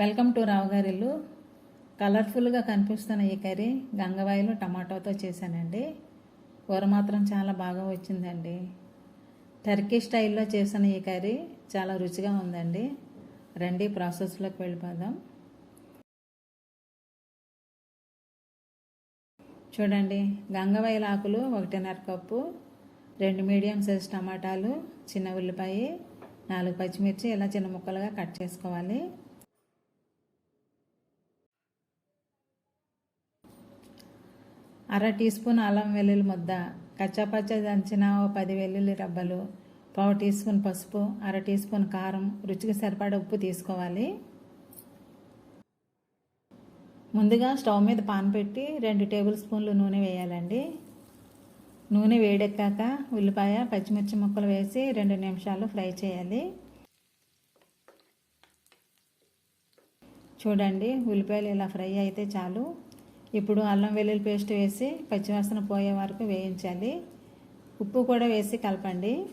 Welcome to రావు ఇల్లు. కలర్ఫుల్గా కనిపిస్తున్న ఈ కర్రీ గంగవాయిలు టమాటోతో చేశానండి. కూర మాత్రం చాలా బాగా వచ్చిందండి. టర్కీ స్టైల్లో చేసిన ఈ కర్రీ చాలా రుచిగా ఉందండి. రండి ప్రాసెస్లోకి వెళ్ళిపోదాం. చూడండి గంగవాయిల ఆకులు ఒకటిన్నర కప్పు రెండు మీడియం సైజ్ టమాటాలు చిన్న ఉల్లిపాయ నాలుగు పచ్చిమిర్చి ఇలా చిన్న ముక్కలుగా కట్ చేసుకోవాలి. అర టీ స్పూన్ అల్లం వెల్లుల్లి ముద్ద కచ్చాపచ్చ దంచిన ఓ పది వెల్లుల్లి రబ్బలు పావు టీ స్పూన్ పసుపు అర టీ స్పూన్ కారం రుచికి సరిపడా ఉప్పు తీసుకోవాలి. ముందుగా స్టవ్ మీద పాన్ పెట్టి రెండు టేబుల్ స్పూన్లు నూనె వేయాలండి. నూనె వేడెక్కాక ఉల్లిపాయ పచ్చిమిర్చి ముక్కలు వేసి రెండు నిమిషాలు ఫ్రై చేయాలి. చూడండి ఉల్లిపాయలు ఇలా ఫ్రై అయితే చాలు. ఇప్పుడు అల్లం వెల్లుల్లి పేస్ట్ వేసి పచ్చివాసన పోయే వరకు వేయించాలి. ఉప్పు కూడా వేసి కలపండి.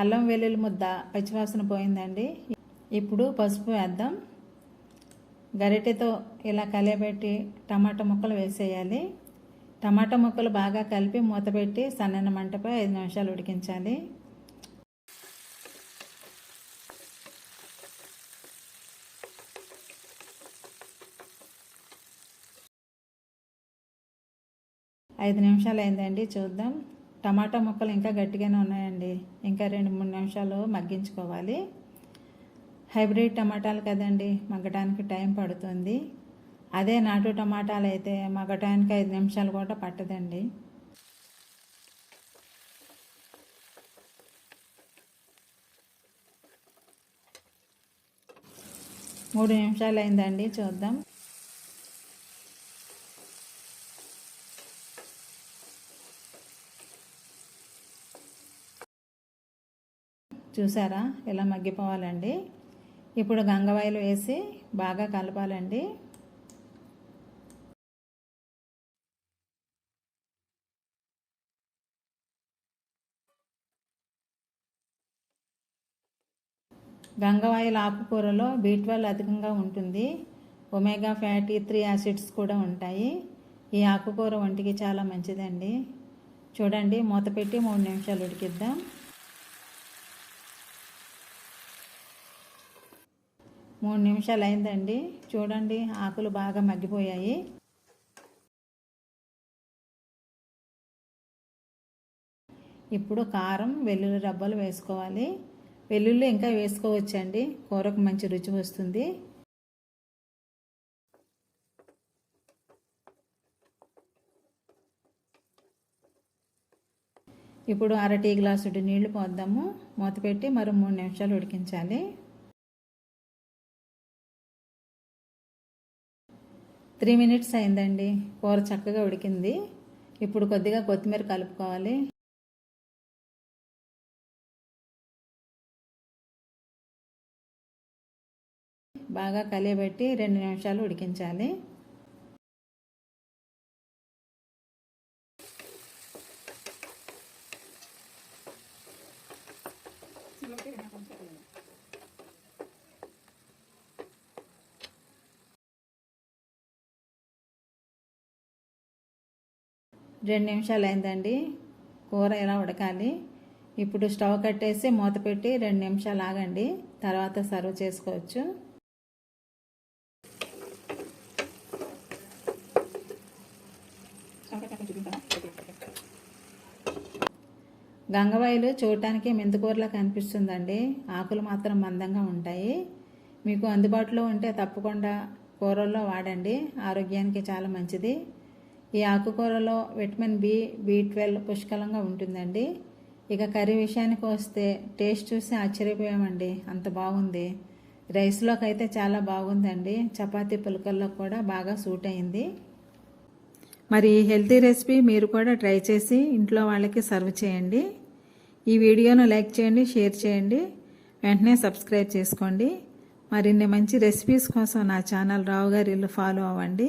అల్లం వెల్లుల్లి ముద్ద పచ్చివాసన పోయిందండి. ఇప్పుడు పసుపు వేద్దాం. గరిటెతో ఇలా కలియబెట్టి టమాటా ముక్కలు వేసేయాలి. టమాటా ముక్కలు బాగా కలిపి మూత పెట్టి సన్నని మంటపై ఐదు నిమిషాలు ఉడికించాలి. ఐదు నిమిషాలు అయిందండి చూద్దాం. టమాటా ముక్కలు ఇంకా గట్టిగానే ఉన్నాయండి. ఇంకా రెండు మూడు నిమిషాలు మగ్గించుకోవాలి. హైబ్రిడ్ టమాటాలు కదండి మగ్గడానికి టైం పడుతుంది. అదే నాటు టమాటాలు అయితే మగ్గటానికి ఐదు నిమిషాలు కూడా పట్టదండి. మూడు నిమిషాలు అయిందండి చూద్దాం. చూసారా? ఇలా మగ్గిపోవాలండి? ఇప్పుడు గంగవాయిలు వేసి బాగా కలపాలండి. గంగవాయిల ఆకుకూరలో బీ ట్వెల్వ్ అధికంగా ఉంటుంది. ఒమేగా ఫ్యాటీ త్రీ యాసిడ్స్ కూడా ఉంటాయి. ఈ ఆకుకూర ఒంటికి చాలా మంచిదండి. చూడండి మూత పెట్టి మూడు నిమిషాలు ఉడికిద్దాం. మూడు నిమిషాలు అయిందండి చూడండి ఆకులు బాగా మగ్గిపోయాయి. ఇప్పుడు కారం వెల్లుల్లి రబ్బలు వేసుకోవాలి. వెల్లుల్లి ఇంకా వేసుకోవచ్చండి. కూరకు మంచి రుచి వస్తుంది. ఇప్పుడు అర టీ గ్లాసుడు నీళ్ళు పోద్దాము. మూత పెట్టి మరో మూడు నిమిషాలు ఉడికించాలి. త్రీ మినిట్స్ అయిందండి. కూర చక్కగా ఉడికింది. ఇప్పుడు కొద్దిగా కొత్తిమీర కలుపుకోవాలి. బాగా కలియబెట్టి రెండు నిమిషాలు ఉడికించాలి. రెండు నిమిషాలు అయిందండి. కూర ఎలా ఉడకాలి? ఇప్పుడు స్టవ్ కట్టేసి మూత పెట్టి రెండు నిమిషాలు ఆగండి. తర్వాత సర్వ్ చేసుకోవచ్చు. గంగవాయిలు చూడటానికి మెంతుకూరలా కనిపిస్తుందండి. ఆకులు మాత్రం మందంగా ఉంటాయి. మీకు అందుబాటులో ఉంటే తప్పకుండా కూరల్లో వాడండి. ఆరోగ్యానికి చాలా మంచిది. ఈ ఆకుకూరలో విటమిన్ బి బి ట్వెల్వ్ పుష్కలంగా ఉంటుందండి. ఇక కర్రీ విషయానికి వస్తే టేస్ట్ చూసి ఆశ్చర్యపోయామండి. అంత బాగుంది. రైస్లోకి అయితే చాలా బాగుందండి. చపాతీ పులకల్లో కూడా బాగా సూట్ అయింది. మరి హెల్తీ రెసిపీ మీరు కూడా ట్రై చేసి ఇంట్లో వాళ్ళకి సర్వ్ చేయండి. ఈ వీడియోను లైక్ చేయండి షేర్ చేయండి. వెంటనే సబ్స్క్రైబ్ చేసుకోండి. మరిన్ని మంచి రెసిపీస్ కోసం నా ఛానల్ రావు గారి ఇల్లు ఫాలో అవ్వండి.